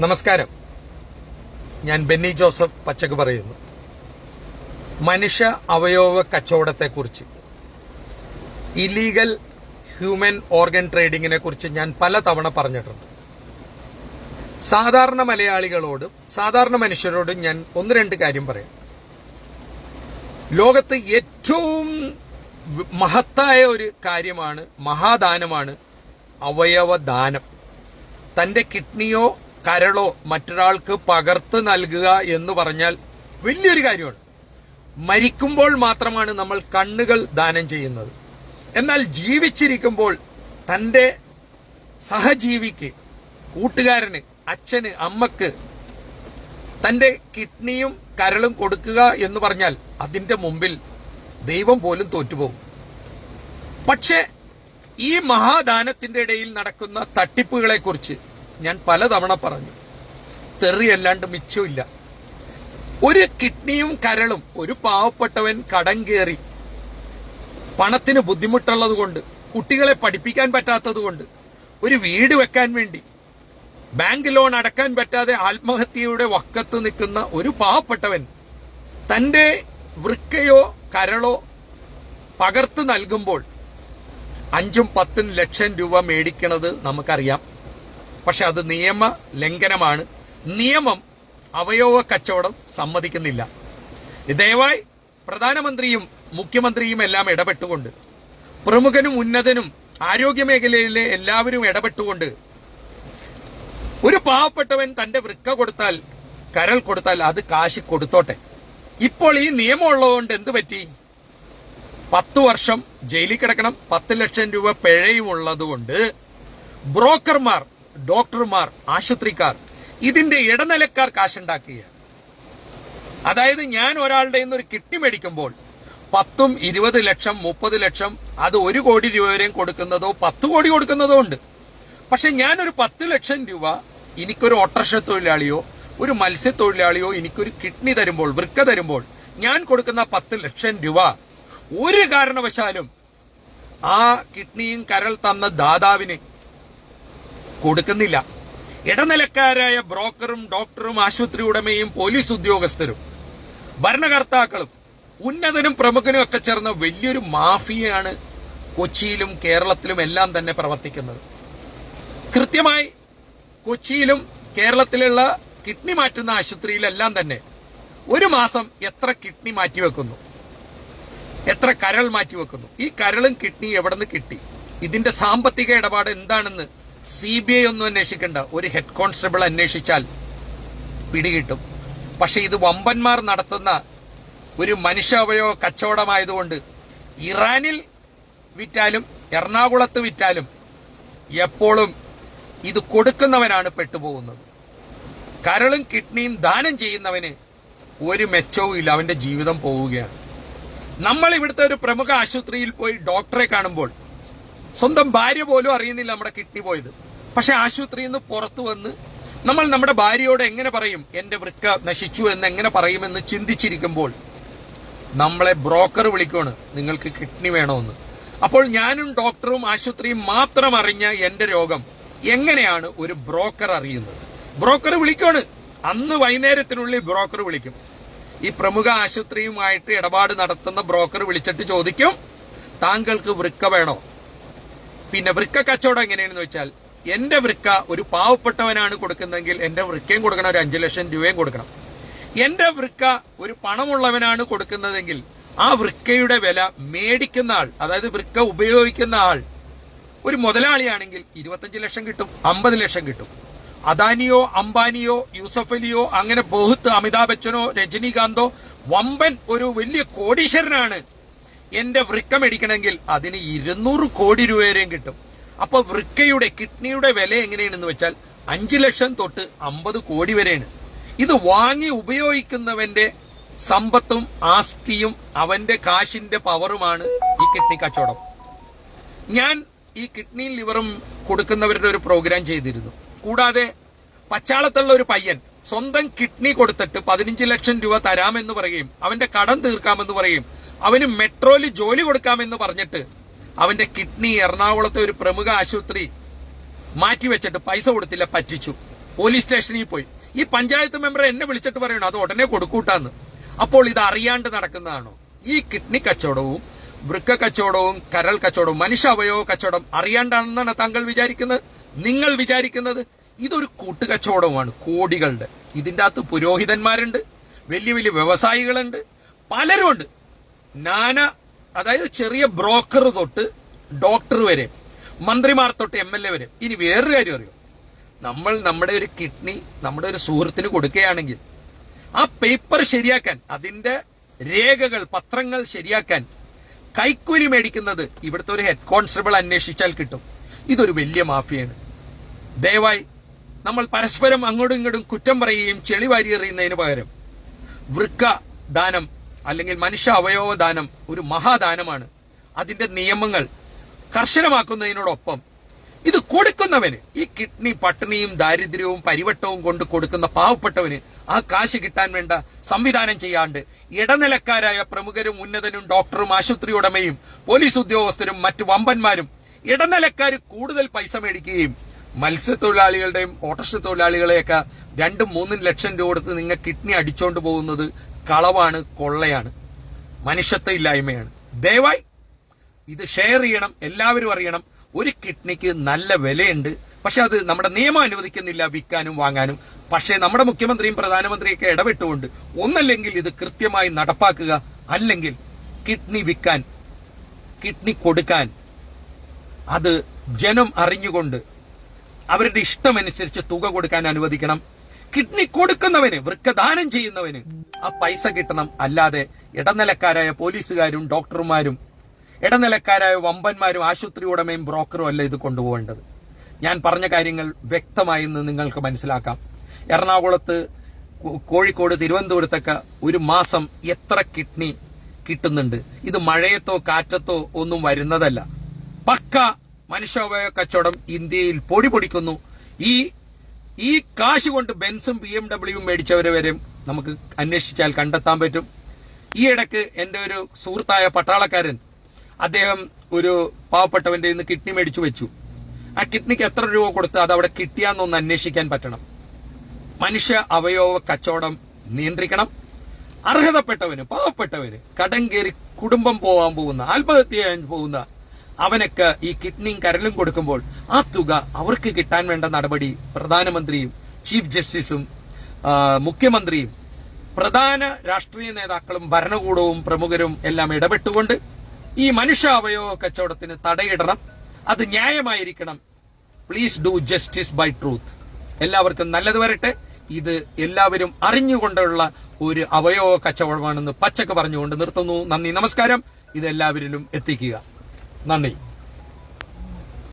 നമസ്കാരം. ഞാൻ ബെന്നി ജോസഫ് പച്ചക്ക് പറയുന്നു. മനുഷ്യ അവയവ കച്ചവടത്തെക്കുറിച്ച്. ഇലീഗൽ ഹ്യൂമൻ ഓർഗൻ ട്രേഡിങ്ങിനെ കുറിച്ച് ഞാൻ പല തവണ പറഞ്ഞിട്ടുണ്ട്. സാധാരണ മലയാളികളോടും സാധാരണ മനുഷ്യരോടും ഞാൻ ഒന്ന് രണ്ട് കാര്യം പറയാം. ലോകത്ത് ഏറ്റവും മഹത്തായ ഒരു കാര്യമാണ് മഹാദാനമാണ് അവയവദാനം. തന്റെ കിഡ്നിയോ കരളോ മറ്റൊരാൾക്ക് പകർത്ത് നൽകുക എന്ന് പറഞ്ഞാൽ വലിയൊരു കാര്യമാണ്. മരിക്കുമ്പോൾ മാത്രമാണ് നമ്മൾ കണ്ണുകൾ ദാനം ചെയ്യുന്നത്. എന്നാൽ ജീവിച്ചിരിക്കുമ്പോൾ തന്റെ സഹജീവിക്ക് കൂട്ടുകാരന് അച്ഛന് അമ്മയ്ക്ക് തന്റെ കിഡ്നിയും കരളും കൊടുക്കുക എന്ന് പറഞ്ഞാൽ അതിന്റെ മുമ്പിൽ ദൈവം പോലും തോറ്റുപോകും. പക്ഷേ ഈ മഹാദാനത്തിന്റെ ഇടയിൽ നടക്കുന്ന തട്ടിപ്പുകളെ കുറിച്ച് ഞാൻ പലതവണ പറഞ്ഞു. തെറിയല്ലാണ്ട് മിച്ചമില്ല ഒരു കിഡ്നിയും കരളും ഒരു പാവപ്പെട്ടവൻ കടം കയറി പണത്തിന് ബുദ്ധിമുട്ടുള്ളത് കൊണ്ട് കുട്ടികളെ പഠിപ്പിക്കാൻ പറ്റാത്തത് കൊണ്ട് ഒരു വീട് വെക്കാൻ വേണ്ടി ബാങ്ക് ലോൺ അടക്കാൻ പറ്റാതെ ആത്മഹത്യയുടെ വക്കത്ത് നിൽക്കുന്ന ഒരു പാവപ്പെട്ടവൻ തന്റെ വൃക്കയോ കരളോ പകർത്ത് നൽകുമ്പോൾ അഞ്ചും പത്തും ലക്ഷം രൂപ മേടിക്കണത് നമുക്കറിയാം. പക്ഷെ അത് നിയമ ലംഘനമാണ് നിയമം അവയവ കച്ചവടം സമ്മതിക്കുന്നില്ല. ദയവായി പ്രധാനമന്ത്രിയും മുഖ്യമന്ത്രിയും എല്ലാം ഇടപെട്ടുകൊണ്ട് പ്രമുഖനും ഉന്നതനും ആരോഗ്യമേഖലയിലെ എല്ലാവരും ഇടപെട്ടുകൊണ്ട് ഒരു പാവപ്പെട്ടവൻ തന്റെ വൃക്ക കൊടുത്താൽ കരൾ കൊടുത്താൽ അത് കാശ് കൊടുത്തോട്ടെ. ഇപ്പോൾ ഈ നിയമം ഉള്ളതുകൊണ്ട് എന്ത് പറ്റി? പത്ത് വർഷം ജയിലിൽ കിടക്കണം പത്ത് ലക്ഷം രൂപ പിഴയും ഉള്ളതുകൊണ്ട് ബ്രോക്കർമാർ ഡോക്ടർമാർ ആശുപത്രിക്കാർ ഇതിന്റെ ഇടനിലക്കാർ കാശുണ്ടാക്കുകയാണ് അതായത് ഞാൻ ഒരാളുടെ നിന്ന് ഒരു കിഡ്നി മേടിക്കുമ്പോൾ പത്തും ഇരുപത് ലക്ഷം മുപ്പത് ലക്ഷം അത് ഒരു കോടി രൂപ വരെയും കൊടുക്കുന്നതോ പത്ത് കോടി കൊടുക്കുന്നതോ ഉണ്ട്. പക്ഷെ ഞാനൊരു പത്ത് ലക്ഷം രൂപ എനിക്കൊരു ഓട്ടർഷ തൊഴിലാളിയോ ഒരു മത്സ്യത്തൊഴിലാളിയോ എനിക്കൊരു കിഡ്നി തരുമ്പോൾ വൃക്ക തരുമ്പോൾ ഞാൻ കൊടുക്കുന്ന പത്ത് ലക്ഷം രൂപ ഒരു കാരണവശാലും ആ കിഡ്നിയും കരൾ തന്ന ദാതാവിന് കൊടുക്കുന്നില്ല. ഇടനിലക്കാരായ ബ്രോക്കറും ഡോക്ടറും ആശുപത്രി ഉടമയും പോലീസ് ഉദ്യോഗസ്ഥരും ഭരണകർത്താക്കളും ഉന്നതനും പ്രമുഖനും ഒക്കെ ചേർന്ന വലിയൊരു മാഫിയയാണ് കൊച്ചിയിലും കേരളത്തിലും എല്ലാം തന്നെ പ്രവർത്തിക്കുന്നത്. കൃത്യമായി കൊച്ചിയിലും കേരളത്തിലുള്ള കിഡ്നി മാറ്റുന്ന ആശുപത്രിയിലെല്ലാം തന്നെ ഒരു മാസം എത്ര കിഡ്നി മാറ്റിവെക്കുന്നു എത്ര കരൾ മാറ്റിവെക്കുന്നു ഈ കരളും കിഡ്നി എവിടെ നിന്ന് കിട്ടി? ഇതിന്റെ സാമ്പത്തിക ഇടപാട് എന്താണെന്ന് സി ബി ഐ ഒന്നും അന്വേഷിക്കേണ്ട. ഒരു ഹെഡ് കോൺസ്റ്റബിൾ അന്വേഷിച്ചാൽ പിടികിട്ടും. പക്ഷെ ഇത് വമ്പന്മാർ നടത്തുന്ന ഒരു മനുഷ്യാവയവ കച്ചവടമായതുകൊണ്ട് ഇറാനിൽ വിറ്റാലും എറണാകുളത്ത് വിറ്റാലും എപ്പോഴും ഇത് കൊടുക്കുന്നവനാണ് പെട്ടുപോകുന്നത്. കരളും കിഡ്നിയും ദാനം ചെയ്യുന്നവന് ഒരു മെച്ചവും ഇല്ല. അവന്റെ ജീവിതം പോവുകയാണ്. നമ്മൾ ഇവിടുത്തെ ഒരു പ്രമുഖ ആശുപത്രിയിൽ പോയി ഡോക്ടറെ കാണുമ്പോൾ സ്വന്തം ഭാര്യ പോലും അറിയുന്നില്ല നമ്മുടെ കിഡ്നി പോയത്. പക്ഷെ ആശുപത്രിയിൽ നിന്ന് പുറത്തു വന്ന് നമ്മൾ നമ്മുടെ ഭാര്യയോട് എങ്ങനെ പറയും? എന്റെ വൃക്ക നശിച്ചു എന്ന് എങ്ങനെ പറയുമെന്ന് ചിന്തിച്ചിരിക്കുമ്പോൾ നമ്മളെ ബ്രോക്കർ വിളിക്കുവാണ്. നിങ്ങൾക്ക് കിഡ്നി വേണമെന്ന് അപ്പോൾ ഞാനും ഡോക്ടറും ആശുപത്രിയും മാത്രം അറിഞ്ഞ എന്റെ രോഗം എങ്ങനെയാണ് ഒരു ബ്രോക്കർ അറിയുന്നത്? ബ്രോക്കർ വിളിക്കുവാണ്. അന്ന് വൈകുന്നേരത്തിനുള്ളിൽ ബ്രോക്കർ വിളിക്കും. ഈ പ്രമുഖ ആശുപത്രിയുമായിട്ട് ഇടപാട് നടത്തുന്ന ബ്രോക്കർ വിളിച്ചിട്ട് ചോദിക്കും താങ്കൾക്ക് വൃക്ക വേണോ? പിന്നെ വൃക്ക കച്ചവടം എങ്ങനെയാണെന്ന് വെച്ചാൽ എന്റെ വൃക്ക ഒരു പാവപ്പെട്ടവനാണ് കൊടുക്കുന്നതെങ്കിൽ എന്റെ വൃക്കയും കൊടുക്കണം ഒരു അഞ്ചു ലക്ഷം രൂപയും കൊടുക്കണം. എന്റെ വൃക്ക ഒരു പണമുള്ളവനാണ് കൊടുക്കുന്നതെങ്കിൽ ആ വൃക്കയുടെ വില മേടിക്കുന്ന ആൾ അതായത് വൃക്ക ഉപയോഗിക്കുന്ന ആൾ ഒരു മുതലാളിയാണെങ്കിൽ ഇരുപത്തഞ്ച് ലക്ഷം കിട്ടും അമ്പത് ലക്ഷം കിട്ടും. അദാനിയോ അംബാനിയോ യൂസഫ് അലിയോ അങ്ങനെ ബഹുത്ത് അമിതാഭ് ബച്ചനോ രജനീകാന്തോ വമ്പൻ ഒരു വലിയ കോടീശ്വരനാണ് എന്റെ വൃക്ക മേടിക്കണമെങ്കിൽ അതിന് ഇരുന്നൂറ് കോടി രൂപ കിട്ടും. അപ്പൊ വൃക്കയുടെ കിഡ്നിയുടെ വില എങ്ങനെയാണെന്ന് വെച്ചാൽ അഞ്ചു ലക്ഷം തൊട്ട് അമ്പത് കോടി വരെയാണ്. ഇത് വാങ്ങി ഉപയോഗിക്കുന്നവന്റെ സമ്പത്തും ആസ്തിയും അവന്റെ കാശിന്റെ പവറുമാണ് ഈ കിഡ്നി കച്ചവടം. ഞാൻ ഈ കിഡ്നിയും ലിവറും കൊടുക്കുന്നവരുടെ ഒരു പ്രോഗ്രാം ചെയ്തിരുന്നു. കൂടാതെ പച്ചാളത്തുള്ള ഒരു പയ്യൻ സ്വന്തം കിഡ്നി കൊടുത്തിട്ട് പതിനഞ്ച് ലക്ഷം രൂപ തരാമെന്ന് പറയുകയും അവന്റെ കടം തീർക്കാമെന്ന് പറയും അവന് മെട്രോയിൽ ജോലി കൊടുക്കാമെന്ന് പറഞ്ഞിട്ട് അവന്റെ കിഡ്നി എറണാകുളത്തെ ഒരു പ്രമുഖ ആശുപത്രി മാറ്റിവെച്ചിട്ട് പൈസ കൊടുത്തില്ല പറ്റിച്ചു. പോലീസ് സ്റ്റേഷനിൽ പോയി. ഈ പഞ്ചായത്ത് മെമ്പർ എന്നെ വിളിച്ചിട്ട് പറയണു അത് ഉടനെ കൊടുക്കൂട്ടാന്ന്. അപ്പോൾ ഇത് അറിയാണ്ട് നടക്കുന്നതാണോ? ഈ കിഡ്നി കച്ചവടവും വൃക്ക കച്ചവടവും കരൾ കച്ചവടവും മനുഷ്യ അവയവ കച്ചവടം അറിയാണ്ടാണെന്നാണ് താങ്കൾ വിചാരിക്കുന്നത്? നിങ്ങൾ വിചാരിക്കുന്നത് ഇതൊരു കൂട്ടുകച്ചവടവുമാണ് കോടികളുടെ. ഇതിന്റെ അകത്ത് പുരോഹിതന്മാരുണ്ട് വലിയ വലിയ വ്യവസായികളുണ്ട് പലരും ഉണ്ട് നാന അതായത് ചെറിയ ബ്രോക്കർ തൊട്ട് ഡോക്ടർ വരെ മന്ത്രിമാർ തൊട്ട് എം എൽ എ വരെ. ഇനി വേറൊരു കാര്യം അറിയോ? നമ്മൾ നമ്മുടെ ഒരു കിഡ്നി നമ്മുടെ ഒരു സുഹൃത്തിന് കൊടുക്കുകയാണെങ്കിൽ ആ പേപ്പർ ശരിയാക്കാൻ അതിന്റെ രേഖകൾ പത്രങ്ങൾ ശരിയാക്കാൻ കൈക്കൂലി മേടിക്കുന്നത് ഇവിടുത്തെ ഒരു ഹെഡ് കോൺസ്റ്റബിൾ അന്വേഷിച്ചാൽ കിട്ടും. ഇതൊരു വലിയ മാഫിയാണ്. ദയവായി നമ്മൾ പരസ്പരം അങ്ങോട്ടും ഇങ്ങോട്ടും കുറ്റം പറയുകയും ചെളി വാരി എറിയുന്നതിന് പകരം വൃക്ക ദാനം അല്ലെങ്കിൽ മനുഷ്യ അവയവ ദാനം ഒരു മഹാദാനമാണ്. അതിന്റെ നിയമങ്ങൾ കർശനമാക്കുന്നതിനോടൊപ്പം ഇത് കൊടുക്കുന്നവന് ഈ കിഡ്നി പട്ടിണിയും ദാരിദ്ര്യവും പരിവട്ടവും കൊണ്ട് കൊടുക്കുന്ന പാവപ്പെട്ടവന് ആ കാശ് കിട്ടാൻ വേണ്ട സംവിധാനം ചെയ്യാണ്ട് ഇടനിലക്കാരായ പ്രമുഖരും ഉന്നതനും ഡോക്ടറും ആശുപത്രി ഉടമയും പോലീസ് ഉദ്യോഗസ്ഥരും മറ്റു വമ്പന്മാരും ഇടനിലക്കാർ കൂടുതൽ പൈസ മേടിക്കുകയും മത്സ്യത്തൊഴിലാളികളുടെയും ഓട്ടോറിക്ഷ തൊഴിലാളികളെയൊക്കെ രണ്ടും മൂന്നും ലക്ഷം രൂപ കൊടുത്ത് നിങ്ങൾ കിഡ്നി അടിച്ചോണ്ട് പോകുന്നത് കളവാണ് കൊള്ളയാണ് മനുഷ്യത്വ ഇല്ലായ്മയാണ്. ദയവായി ഇത് ഷെയർ ചെയ്യണം എല്ലാവരും അറിയണം. ഒരു കിഡ്നിക്ക് നല്ല വിലയുണ്ട്. പക്ഷെ അത് നമ്മുടെ നിയമം അനുവദിക്കുന്നില്ല വിൽക്കാനും വാങ്ങാനും. പക്ഷേ നമ്മുടെ മുഖ്യമന്ത്രിയും പ്രധാനമന്ത്രിയൊക്കെ ഇടപെട്ടുകൊണ്ട് ഒന്നല്ലെങ്കിൽ ഇത് കൃത്യമായി നടപ്പാക്കുക അല്ലെങ്കിൽ കിഡ്നി വിൽക്കാൻ കിഡ്നി കൊടുക്കാൻ അത് ജനം അറിഞ്ഞുകൊണ്ട് അവരുടെ ഇഷ്ടമനുസരിച്ച് തുക കൊടുക്കാൻ അനുവദിക്കണം. കിഡ്നി കൊടുക്കുന്നവന് വൃക്കദാനം ചെയ്യുന്നവന് ആ പൈസ കിട്ടണം. അല്ലാതെ ഇടനിലക്കാരായ പോലീസുകാരും ഡോക്ടർമാരും ഇടനിലക്കാരായ വമ്പന്മാരും ആശുപത്രി ഉടമയും ബ്രോക്കറും അല്ല ഇത് കൊണ്ടുപോകേണ്ടത്. ഞാൻ പറഞ്ഞ കാര്യങ്ങൾ വ്യക്തമായെന്ന് നിങ്ങൾക്ക് മനസ്സിലാക്കാം. എറണാകുളത്ത് കോഴിക്കോട് തിരുവനന്തപുരത്തൊക്കെ ഒരു മാസം എത്ര കിഡ്നി കിട്ടുന്നുണ്ട്? ഇത് മഴയത്തോ കാറ്റത്തോ ഒന്നും വരുന്നതല്ല. പക്ക മനുഷ്യോപയോഗ കച്ചവടം ഇന്ത്യയിൽ പൊടി പൊടിക്കുന്നു. ഈ ഈ കാശ് കൊണ്ട് ബെൻസും ബി എം ഡബ്ല്യുവും മേടിച്ചവരെ വരെ നമുക്ക് അന്വേഷിച്ചാൽ കണ്ടെത്താൻ പറ്റും. ഈ ഇടയ്ക്ക് എന്റെ ഒരു സുഹൃത്തായ പട്ടാളക്കാരൻ അദ്ദേഹം ഒരു പാവപ്പെട്ടവന്റെ ഇന്ന് കിഡ്നി മേടിച്ചു വെച്ചു. ആ കിഡ്നിക്ക് എത്ര രൂപ കൊടുത്ത് അത് അവിടെ കിട്ടിയാന്നൊന്ന് അന്വേഷിക്കാൻ പറ്റണം. മനുഷ്യ അവയവ കച്ചവടം നിയന്ത്രിക്കണം. അർഹതപ്പെട്ടവന് പാവപ്പെട്ടവന് കടം കയറി കുടുംബം പോവാൻ പോകുന്ന ആത്മഹത്യ ചെയ്യാൻ പോകുന്ന അവനൊക്കെ ഈ കിഡ്നിയും കരലും കൊടുക്കുമ്പോൾ ആ തുക അവർക്ക് കിട്ടാൻ വേണ്ട നടപടി പ്രധാനമന്ത്രിയും ചീഫ് ജസ്റ്റിസും മുഖ്യമന്ത്രിയും പ്രധാന രാഷ്ട്രീയ നേതാക്കളും ഭരണകൂടവും പ്രമുഖരും എല്ലാം ഇടപെട്ടുകൊണ്ട് ഈ മനുഷ്യാവയവ കച്ചവടത്തിന് തടയിടണം. അത് ന്യായമായിരിക്കണം. Please do justice by truth എല്ലാവർക്കും നല്ലത് വരട്ടെ. ഇത് എല്ലാവരും അറിഞ്ഞുകൊണ്ടുള്ള ഒരു അവയവ കച്ചവടമാണെന്ന് പച്ചക്ക് പറഞ്ഞുകൊണ്ട് നിർത്തുന്നു. നന്ദി നമസ്കാരം. ഇതെല്ലാവരിലും എത്തിക്കുക. നന്ദി.